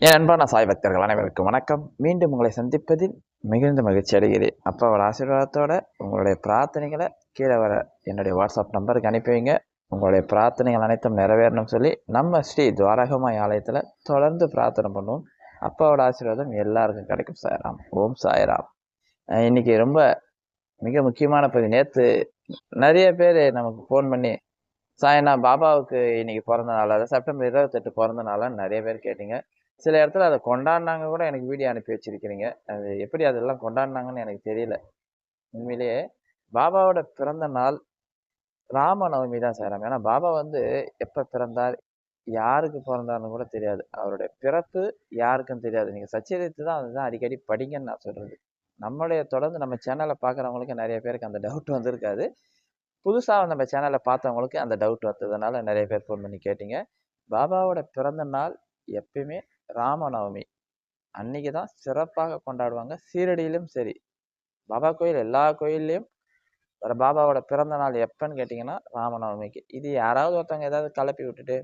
என் அன்பான சாய் பக்தர்கள் அனைவருக்கும் வணக்கம். மீண்டும் உங்களை சந்திப்பதில் மிகுந்த மகிழ்ச்சி அடைகிறேன். அப்பாவோட ஆசீர்வாதத்தோட உங்களுடைய பிரார்த்தனைகளை கீழே வர என்னுடைய வாட்ஸ்அப் நம்பருக்கு அனுப்பி வைங்க. உங்களுடைய பிரார்த்தனைகள் அனைத்தும் நிறைவேறணும் சொல்லி நம்ம ஸ்ரீ துவாரகமாய் ஆலயத்தில் தொடர்ந்து பிரார்த்தனை பண்ணுவோம். அப்பாவோட ஆசீர்வாதம் எல்லாருக்கும் கிடைக்கும் சாய்ராம். ஓம் சாய்ராம். அஹ் இன்னைக்கு ரொம்ப மிக முக்கியமான பதிவு. நேற்று நிறைய பேர் நமக்கு ஃபோன் பண்ணி சாயனா பாபாவுக்கு இன்னைக்கு பிறந்த நாள்? அதாவது செப்டம்பர் இருபத்தெட்டு பிறந்த நாளான்னு நிறைய பேர் கேட்டீங்க. சில இடத்துல அதை கொண்டாடினாங்க கூட எனக்கு வீடியோ அனுப்பி வச்சிருக்கிறீங்க. அது எப்படி அதெல்லாம் கொண்டாடினாங்கன்னு எனக்கு தெரியல. உண்மையிலேயே பாபாவோட பிறந்த நாள் ராமநவமி தான் செய்கிறாங்க ஏன்னா பாபா வந்து எப்போ பிறந்தார் யாருக்கு பிறந்தார்னு கூட தெரியாது. அவருடைய பிறப்பு யாருக்கும் தெரியாது. நீங்கள் சச்சரித்து தான் அதுதான் அடிக்கடி படிங்கன்னு நான் சொல்கிறது நம்மளுடைய தொடர்ந்து நம்ம சேனலை பார்க்குறவங்களுக்கு நிறைய பேருக்கு அந்த டவுட் வந்திருக்காது. புதுசாக நம்ம சேனலை பார்த்தவங்களுக்கு அந்த டவுட் வந்ததுனால நிறைய பேர் ஃபோன் பண்ணி கேட்டீங்க. பாபாவோட பிறந்த நாள் எப்பயுமே ராமநவமி. அன்னைக்கு தான் சிறப்பாக கொண்டாடுவாங்க. சீரடியிலும் சரி. பாபா கோயில் எல்லா கோயில்லையும் ஒரு பாபாவோட பிறந்த நாள் எப்பன்னு கேட்டிங்கன்னா ராமநவமிக்கு. இது யாராவது ஒருத்தவங்க ஏதாவது கலப்பி விட்டுட்டு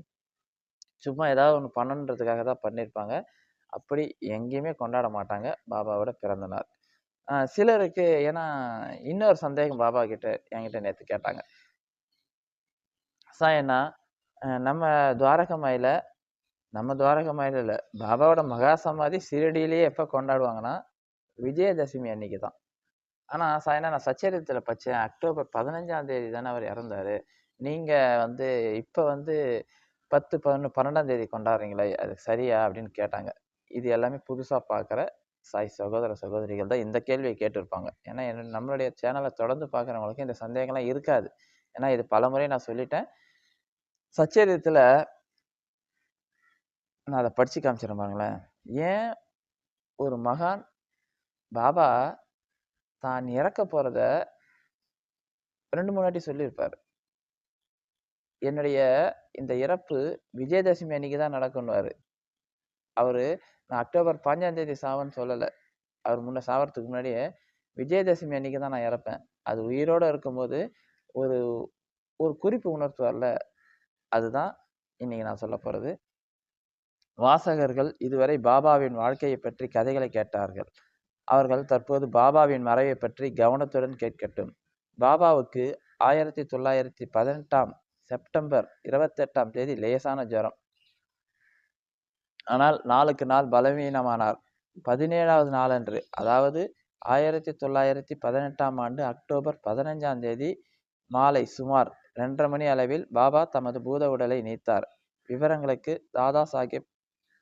சும்மா ஏதாவது ஒன்று பண்ணணுன்றதுக்காக தான் பண்ணியிருப்பாங்க அப்படி எங்கேயுமே கொண்டாட மாட்டாங்க பாபாவோட பிறந்த நாள். சிலருக்கு ஏன்னா இன்னொரு சந்தேகம் பாபா கிட்ட என்கிட்ட நேற்று கேட்டாங்க. சார் என்ன நம்ம துவாரகமாயில நம்ம துவாரகமாயில இல்லை. பாபாவோட மகா சமாதி சிரடியிலேயே எப்போ கொண்டாடுவாங்கன்னா விஜயதசமி அன்னைக்கு தான். ஆனால் சாயனா நான் சச்சரித்தில் பச்சேன் அக்டோபர் பதினஞ்சாம் தேதி தானே அவர் இறந்தாரு. நீங்கள் வந்து இப்போ வந்து பத்து பதினொன்று பன்னெண்டாம் தேதி கொண்டாடுறீங்களே அது சரியா அப்படின்னு கேட்டாங்க. இது எல்லாமே புதுசாக பார்க்குற சாய் சகோதர சகோதரிகள் தான் இந்த கேள்வியை கேட்டிருப்பாங்க. ஏன்னா என்ன நம்மளுடைய சேனலை தொடர்ந்து பார்க்குறவங்களுக்கு இந்த சந்தேகம்லாம் இருக்காது. ஏன்னா இது பலமுறை நான் சொல்லிட்டேன். சச்சரித்தில் நான் அதை படித்து காமிச்சிடறேன் பாருங்களேன். ஏன் ஒரு மகான் பாபா தான் இறக்க போகிறத ரெண்டு மூணு வாட்டி சொல்லியிருப்பார். என்னுடைய இந்த இறப்பு விஜயதசமி அன்னைக்கு தான் நடக்கும்னுவார். அவர் நான் அக்டோபர் பாஞ்சாந்தேதி சாவன்னு சொல்லலை. அவர் முன்ன சாவறதுக்கு முன்னாடியே விஜயதசமி அன்னைக்கு தான் நான் இறப்பேன். அது உயிரோடு இருக்கும்போது ஒரு ஒரு குறிப்பு உணர்த்துவார்ல. அதுதான் இன்னைக்கு நான் சொல்ல போகிறது வாசகர்கள் இதுவரை பாபாவின் வாழ்க்கையை பற்றி கதைகளை கேட்டார்கள். அவர்கள் தற்போது பாபாவின் மறைவை பற்றி கவனத்துடன் கேட்கட்டும். பாபாவுக்கு ஆயிரத்தி தொள்ளாயிரத்தி பதினெட்டாம் செப்டம்பர் இருபத்தெட்டாம் தேதி லேசான ஜுரம். ஆனால் நாளுக்கு நாள் பலவீனமானார். பதினேழாவது நாளன்று அதாவது ஆயிரத்தி தொள்ளாயிரத்தி பதினெட்டாம் ஆண்டு அக்டோபர் பதினஞ்சாம் தேதி மாலை சுமார் ரெண்டரை மணி அளவில் பாபா தமது பூத உடலை நீத்தார். விவரங்களுக்கு தாதா சாஹிப்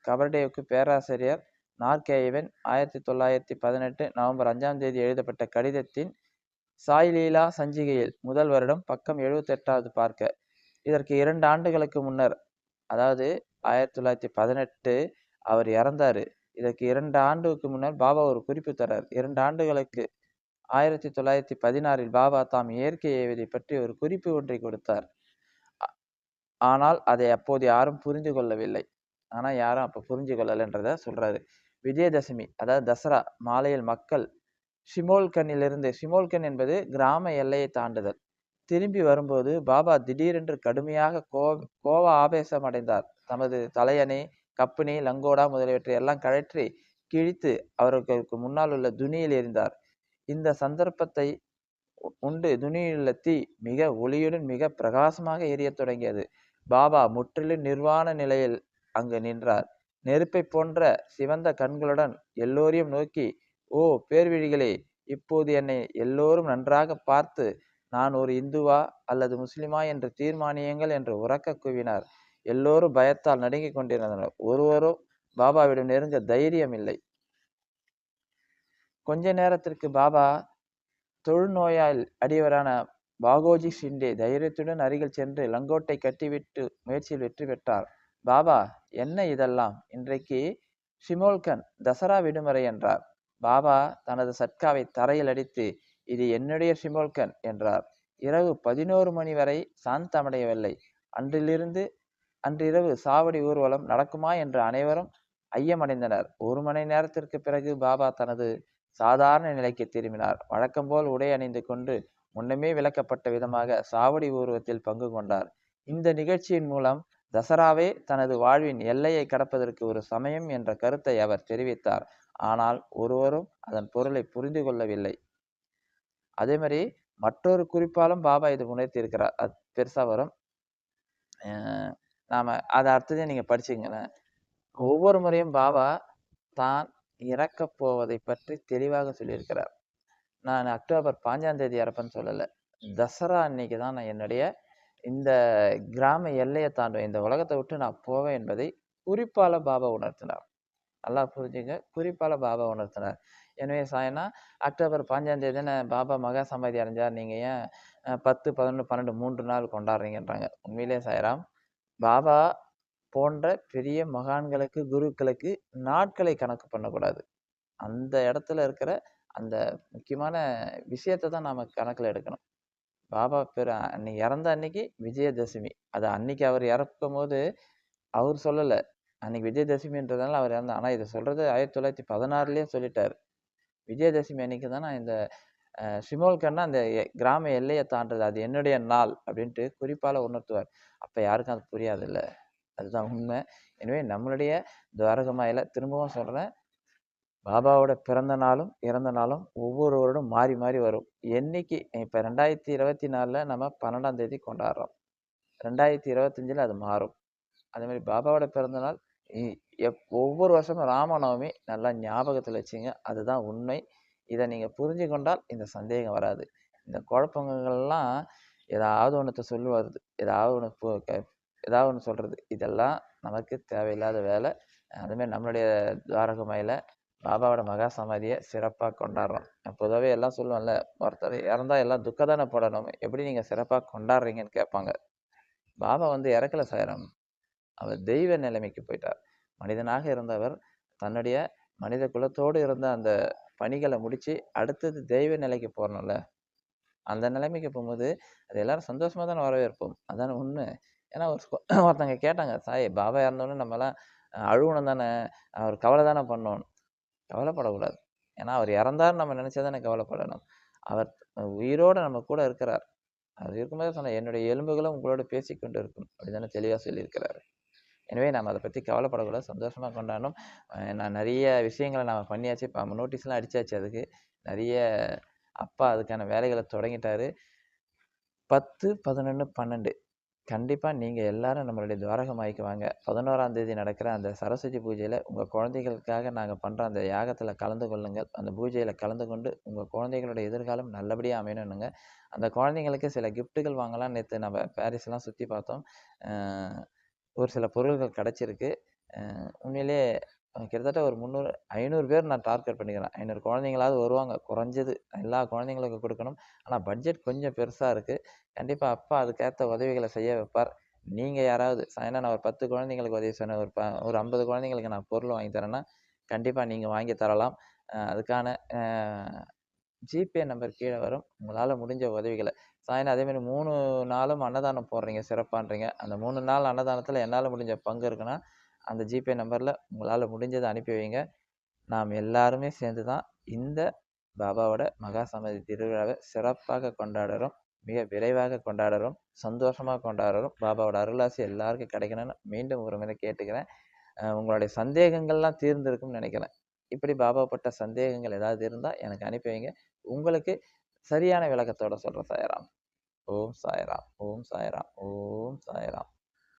கபர்டேவுக்கு பேராசிரியர் நார்கேயவன் ஆயிரத்தி தொள்ளாயிரத்தி பதினெட்டு நவம்பர் அஞ்சாம் தேதி எழுதப்பட்ட கடிதத்தின் சாய்லீலா சஞ்சிகையில் முதல் வருடம் பக்கம் எழுபத்தெட்டாவது பார்க்க. இதற்கு இரண்டு ஆண்டுகளுக்கு முன்னர் அதாவது ஆயிரத்தி தொள்ளாயிரத்தி பதினெட்டு அவர் இறந்தார். இதற்கு இரண்டு ஆண்டுக்கு முன்னர் பாபா ஒரு குறிப்பு தரார். இரண்டு ஆண்டுகளுக்கு ஆயிரத்தி தொள்ளாயிரத்தி பதினாறில் பாபா தாம் இயற்கை ஏவதை பற்றி ஒரு குறிப்பு ஒன்றை கொடுத்தார். ஆனால் அதை அப்போது யாரும் புரிந்து கொள்ளவில்லை. ஆனால் யாரும் அப்போ புரிஞ்சு கொள்ளலைன்றத சொல்கிறாரு விஜயதசமி அதாவது தசரா மாலையில் மக்கள் ஷிமோல்கனிலிருந்து ஷிமோல்கன் என்பது கிராம எல்லையை தாண்டுதல். திரும்பி வரும்போது பாபா திடீரென்று கடுமையாக கோ கோவ ஆவேசம் அடைந்தார். தமது தலையணை கப்பினி லங்கோடா முதலியவற்றை எல்லாம் கழற்றி கிழித்து அவர்களுக்கு முன்னால் உள்ள துணியில் எறிந்தார். இந்த சந்தர்ப்பத்தை உண்டு துணியிலுள்ள தீ மிக ஒளியுடன் மிக பிரகாசமாக எரியத் தொடங்கியது. பாபா முற்றிலும் நிர்வாண நிலையில் அங்கு நின்றார். நெருப்பை போன்ற சிவந்த கண்களுடன் எல்லோரையும் நோக்கி ஓ பேர்விழிகளே இப்போது என்னை எல்லோரும் நன்றாக பார்த்து நான் ஒரு இந்துவா அல்லது முஸ்லிமா என்று தீர்மானியுங்கள் என்று உறக்க கூவினார். எல்லோரும் பயத்தால் நடுங்கிக் கொண்டிருந்தனர். ஒருவரும் பாபாவிடம் நெருங்க தைரியம் இல்லை கொஞ்ச நேரத்திற்கு பாபா தொழுநோயால் அடியவரான பாகோஜி ஷிண்டே தைரியத்துடன் அருகில் சென்று லங்கோட்டை கட்டிவிட்டு முயற்சியில் வெற்றி பெற்றார். பாபா என்ன இதெல்லாம்? இன்றைக்கு ஷிமோல்கன் தசரா விடுமுறை என்றார். பாபா தனது சட்காவை தரையில் அடித்து இது என்னுடைய ஷிமோல்கன் என்றார். இரவு பதினோரு மணி வரை சாந்தமடையவில்லை அன்றிலிருந்து அன்றிரவு சாவடி ஊர்வலம் நடக்குமா என்று அனைவரும் ஐயமடைந்தனர். ஒரு மணி நேரத்திற்கு பிறகு பாபா தனது சாதாரண நிலைக்கு திரும்பினார். வழக்கம்போல் உடை அணிந்து கொண்டு முன்னமே விளக்கப்பட்ட விதமாக சாவடி ஊர்வத்தில் பங்கு கொண்டார். இந்த நிகழ்ச்சியின் மூலம் தசராவே தனது வாழ்வின் எல்லையை கடப்பதற்கு ஒரு சமயம் என்ற கருத்தை அவர் தெரிவித்தார். ஆனால் ஒருவரும் அதன் பொருளை புரிந்து கொள்ளவில்லை. அதே மாதிரி மற்றொரு குறிப்பாலும் பாபா இது உணர்த்தியிருக்கிறார். அது பெருசாக வரும். நாம் அதை அடுத்ததே நீங்கள் படிச்சுங்களேன் ஒவ்வொரு முறையும் பாபா தான் இறக்கப் போவதை பற்றி தெளிவாக சொல்லியிருக்கிறார். நான் அக்டோபர் பாஞ்சாம் தேதி இறப்பேன்னு சொல்லலை. தசரா அன்னைக்கு தான் நான் என்னுடைய இந்த கிராம எல்லையை தாண்டுவேன் இந்த உலகத்தை விட்டு நான் போவேன் என்பதை குறிப்பால பாபா உணர்த்தினார். நல்லா புரிஞ்சுங்க. குறிப்பால பாபா உணர்த்தினார். எனவே சாயனா அக்டோபர் பாஞ்சாம் தேதி பாபா மகா சமாதி அடைஞ்சார். நீங்கள் ஏன் பத்து பதினொன்று பன்னெண்டு மூன்று நாள் கொண்டாடுறீங்கன்றாங்க. உண்மையிலே சாய்ராம் பாபா போன்ற பெரிய மகான்களுக்கு குருக்களுக்கு நாட்களை கணக்கு பண்ணக்கூடாது. அந்த இடத்துல இருக்கிற அந்த முக்கியமான விஷயத்தை தான் நாம் கணக்கில் எடுக்கணும். பாபா பேர் அன்னைக்கு இறந்த அன்னைக்கு விஜயதசமி. அது அன்னைக்கு அவர் இறக்கும் போது அவர் சொல்லலை. அன்னைக்கு விஜயதசமின்றதுனால அவர் இறந்தார். ஆனால் இதை சொல்கிறது ஆயிரத்தி தொள்ளாயிரத்தி பதினாறுலேயே சொல்லிட்டார். விஜயதசமி அன்னைக்கு தான் நான் இந்த சிமோல்கண்ணா அந்த எ- கிராம எல்லையை தாண்டது. அது என்னுடைய நாள் அப்படின்ட்டு குறிப்பால் உணர்த்துவார். அப்போ யாருக்கும் அது புரியாதுல்ல. அதுதான் உண்மை. எனவே நம்மளுடைய துவாரகமாயில் திரும்பவும் சொல்கிறேன் பாபாவோட பிறந்த நாளும் இறந்த நாளும் ஒவ்வொரு வருடம் மாறி மாறி வரும். என்னைக்கு? இப்போ ரெண்டாயிரத்தி இருபத்தி நாலில் நம்ம பன்னெண்டாம் தேதி கொண்டாடுறோம். ரெண்டாயிரத்தி இருபத்தஞ்சில் அது மாறும். அதே மாதிரி பாபாவோட பிறந்த நாள் எப் ஒவ்வொரு வருஷமும் ராமநவமி நல்லா ஞாபகத்தில் வச்சுங்க. அதுதான் உண்மை. இதை நீங்கள் புரிஞ்சு கொண்டால் இந்த சந்தேகம் வராது. இந்த குழப்பங்கள்லாம் ஏதாவது ஒன்றத்தை சொல்லி வருது ஏதாவது ஒன்று ஏதாவது ஒன்று சொல்கிறது இதெல்லாம் நமக்கு தேவையில்லாத வேலை. அதுமாரி நம்மளுடைய துவாரகமையில் பாபாவோட மகா சமாதியை சிறப்பாக கொண்டாடுறோம். நான் பொதுவாகவே எல்லாம் சொல்லுவேன்ல ஒருத்தர் இறந்தா எல்லாம் துக்க தானே போடணும். எப்படி நீங்கள் சிறப்பாக கொண்டாடுறீங்கன்னு கேட்பாங்க. பாபா வந்து இறக்கல சாயிரம். அவர் தெய்வ நிலைமைக்கு போயிட்டார். மனிதனாக இருந்தவர் தன்னுடைய மனித குலத்தோடு இருந்த அந்த பணிகளை முடித்து அடுத்தது தெய்வ நிலைக்கு போறோம்ல அந்த நிலைமைக்கு போகும்போது அது எல்லாரும் சந்தோஷமாக தானே வரவேற்போம். அதான உண்மை. ஏன்னா ஒரு ஒருத்தங்க கேட்டாங்க சாய் பாபா இறந்தோடனே நம்மலாம் அழுகணும் அழுவணும் தானே. அவர் கவலை தானே பண்ணணும் கவலைப்படக்கூடாது. ஏன்னா அவர் இறந்தார் நம்ம நினைச்சா தானே கவலைப்படணும். அவர் உயிரோட நம்ம கூட இருக்கிறார். அவர் இருக்கும்போது சொன்ன என்னுடைய எலும்புகளும் உங்களோட பேசிக்கொண்டு இருக்கும் அப்படிதானே தெளிவாக சொல்லியிருக்கிறாரு. எனவே நாம் அதை பற்றி கவலைப்படக்கூடாது சந்தோஷமாக கொண்டாடணும். நான் நிறைய விஷயங்களை நாம் பண்ணியாச்சு. இப்போ நம்ம நோட்டீஸ்லாம் அடித்தாச்சு அதுக்கு. நிறைய அப்பா அதுக்கான வேலைகளை தொடங்கிட்டாரு. பத்து பதினொன்று பன்னெண்டு கண்டிப்பாக நீங்கள் எல்லாரும் நம்மளுடைய துவாரகமாய்க்கு வாங்க பதினோராம் தேதி நடக்கிற அந்த சரஸ்வதி பூஜையில் உங்கள் குழந்தைகளுக்காக நாங்கள் பண்ணுற அந்த யாகத்தில் கலந்து கொள்ளுங்கள். அந்த பூஜையில் கலந்து கொண்டு உங்கள் குழந்தைகளுடைய எதிர்காலம் நல்லபடியாக அமையணுங்க அந்த குழந்தைங்களுக்கு சில கிஃப்ட்டுகள் வாங்கலாம் நேற்று நம்ம பாரிஸ்லாம் சுற்றி பார்த்தோம். ஒரு சில பொருள்கள் கிடச்சிருக்கு. உண்மையிலே கிட்டத்தட்ட ஒரு முந்நூறு ஐநூறு பேர் நான் டார்கெட் பண்ணிக்கிறேன். ஐநூறு குழந்தைங்களாவது வருவாங்க. குறைஞ்சது எல்லா குழந்தைங்களுக்கும் கொடுக்கணும். ஆனால் பட்ஜெட் கொஞ்சம் பெருசாக இருக்குது கண்டிப்பாக அப்பா அதுக்கேற்ற உதவிகளை செய்ய வைப்பார். நீங்கள் யாராவது ஏன்னா நான் ஒரு பத்து குழந்தைங்களுக்கு உதவி சொன்னேன். ஒரு ப ஒரு ஐம்பது குழந்தைங்களுக்கு நான் பொருள் வாங்கி தரேன்னா கண்டிப்பாக நீங்கள் வாங்கி தரலாம். அதுக்கான ஜிபே நம்பர் கீழே வரும். உங்களால் முடிஞ்ச உதவிகளை. சாயந்தரம் அதேமாதிரி மூணு நாளும் அன்னதானம் போடுறீங்க. சிறப்பான்றீங்க. அந்த மூணு நாள் அன்னதானத்தில் என்னால் முடிஞ்ச பங்கு இருக்குன்னா அந்த ஜிபே நம்பரில் உங்களால் முடிஞ்சதை அனுப்பி வைங்க. நாம் எல்லாருமே சேர்ந்து தான் இந்த பாபாவோட மகா சமதி திருவிழாவை சிறப்பாக கொண்டாடுறோம். மிக விரைவாக கொண்டாடுறோம். சந்தோஷமாக கொண்டாடுறோம். பாபாவோட அருளாசி எல்லாருக்கும் கிடைக்கணும்னு மீண்டும் ஒரு முறை கேட்டுக்கிறேன். உங்களுடைய சந்தேகங்கள்லாம் தீர்ந்திருக்கும்னு நினைக்கிறேன். இப்படி பாபாப்பட்ட சந்தேகங்கள் ஏதாவது இருந்தால் எனக்கு அனுப்பி வைங்க. உங்களுக்கு சரியான விளக்கத்தோட சொல்கிறேன் சாயராம். ஓம் சாயராம். ஓம் சாயராம். ஓம் சாயராம்.